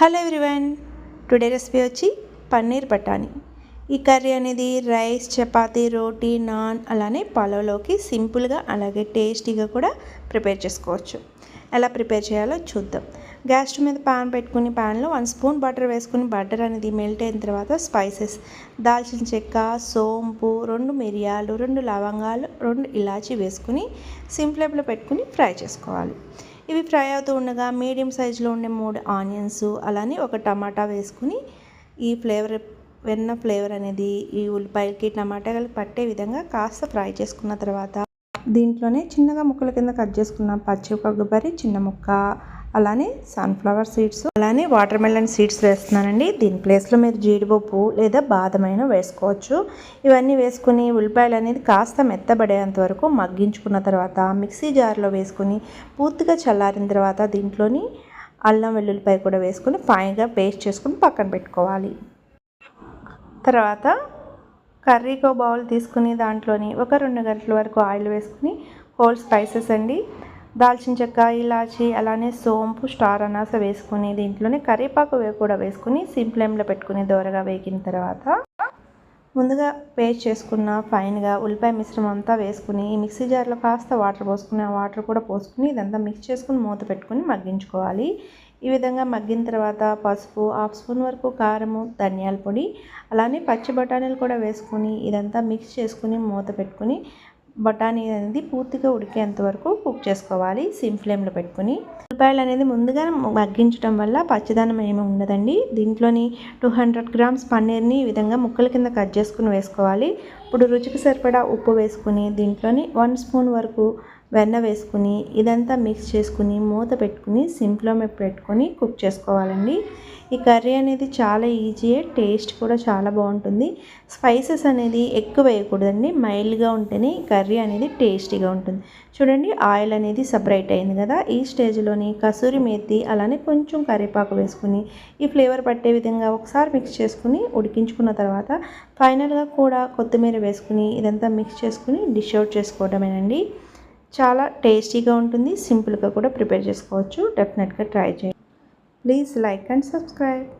Hello everyone today recipe వచ్చి పన్నీర్ బఠానీ. ఈ కర్రీ అనేది రైస్ చపాతీ రోటీ నాన్ అలానే పలావ్లోకి సింపుల్గా అలాగే టేస్టీగా కూడా ప్రిపేర్ చేసుకోవచ్చు. ఎలా ప్రిపేర్ చేయాలో చూద్దాం. గ్యాస్ స్టవ్ మీద పాన్ పెట్టుకుని పాన్లో వన్ స్పూన్ బటర్ వేసుకుని బటర్ అనేది మెల్ట్ అయిన తర్వాత స్పైసెస్ దాల్చిన చెక్క సోంపు రెండు మిరియాలు రెండు లవంగాలు రెండు ఇలాచీ వేసుకుని సిమ్ పెట్టుకుని ఫ్రై చేసుకోవాలి. ఇవి ఫ్రై అవుతూ ఉండగా మీడియం సైజులో ఉండే మూడు ఆనియన్స్ అలానే ఒక టమాటా వేసుకుని ఈ ఫ్లేవర్ వెన్న ఫ్లేవర్ అనేది ఈ ఉల్లిపాయలకి టమాటాలకి పట్టే విధంగా కాస్త ఫ్రై చేసుకున్న తర్వాత దీంట్లోనే చిన్నగా ముక్కల కింద కట్ చేసుకున్న పచ్చి కొబ్బరి చిన్న ముక్క అలానే సన్ఫ్లవర్ సీడ్స్ అలానే వాటర్ మెలన్ సీడ్స్ వేస్తున్నానండి. దీని ప్లేస్లో మీరు జీడిపప్పు లేదా బాదమైన వేసుకోవచ్చు. ఇవన్నీ వేసుకుని ఉల్లిపాయలు అనేది కాస్త మెత్తబడేంత వరకు మగ్గించుకున్న తర్వాత మిక్సీ జార్లో వేసుకుని పూర్తిగా చల్లారిన తర్వాత దీంట్లోని అల్లం వెల్లుల్లిపాయ కూడా వేసుకుని ఫైన్గా పేస్ట్ చేసుకుని పక్కన పెట్టుకోవాలి. తర్వాత కర్రీకో బౌల్ తీసుకుని దాంట్లోని ఒక రెండు గంటల వరకు ఆయిల్ వేసుకుని హోల్ స్పైసెస్ అండి. దాల్చిన చెక్క ఇలాచి అలానే సోంపు స్టార్ అనాస వేసుకుని దీంట్లోనే కరివేపాకు కూడా వేసుకుని సిమ్ ఫ్లేమ్లో పెట్టుకుని దోరగా వేగిన తర్వాత ముందుగా పేస్ట్ చేసుకున్న ఫైన్గా ఉల్లిపాయ మిశ్రమం అంతా వేసుకుని ఈ మిక్సీ జార్లో కాస్త వాటర్ పోసుకుని ఆ వాటర్ కూడా పోసుకుని ఇదంతా మిక్స్ చేసుకుని మూత పెట్టుకుని మగ్గించుకోవాలి. ఈ విధంగా మగ్గిన తర్వాత పసుపు హాఫ్ స్పూన్ వరకు కారము ధనియాల పొడి అలానే పచ్చి బఠానీలు కూడా వేసుకుని ఇదంతా మిక్స్ చేసుకుని మూత పెట్టుకుని బఠానీ అనేది పూర్తిగా ఉడికేంత వరకు కుక్ చేసుకోవాలి. సిమ్ ఫ్లేమ్లో పెట్టుకుని ఉల్లిపాయలు అనేది ముందుగా మగ్గించడం వల్ల పచ్చదనం ఏమి ఉండదండి. దీంట్లోని టూ హండ్రెడ్ గ్రామ్స్ పన్నీర్ని ఈ విధంగా ముక్కల కింద కట్ చేసుకుని వేసుకోవాలి. ఇప్పుడు రుచికి సరిపడా ఉప్పు వేసుకుని దీంట్లోని వన్ స్పూన్ వరకు వెన్న వేసుకుని ఇదంతా మిక్స్ చేసుకుని మూత పెట్టుకుని సింప్లో పెట్టుకొని కుక్ చేసుకోవాలండి. ఈ కర్రీ అనేది చాలా ఈజీయే టేస్ట్ కూడా చాలా బాగుంటుంది. స్పైసెస్ అనేది ఎక్కువ వేయకూడదండి. మైల్డ్గా ఉంటేనే కర్రీ అనేది టేస్టీగా ఉంటుంది. చూడండి ఆయిల్ అనేది సపరేట్ అయింది కదా. ఈ స్టేజ్లోని కసూరి మేతి అలానే కొంచెం కరివేపాకు వేసుకుని ఈ ఫ్లేవర్ పట్టే విధంగా ఒకసారి మిక్స్ చేసుకుని ఉడికించుకున్న తర్వాత ఫైనల్గా కూడా కొత్తిమీర వేసుకుని ఇదంతా మిక్స్ చేసుకుని డిష్ అవుట్ చేసుకోవడమేనండి చాలా టేస్టీగా ఉంటుంది సింపుల్గా కూడా ప్రిపేర్ చేసుకోవచ్చు. డెఫినెట్గా ట్రై చేయండి. Please like and subscribe.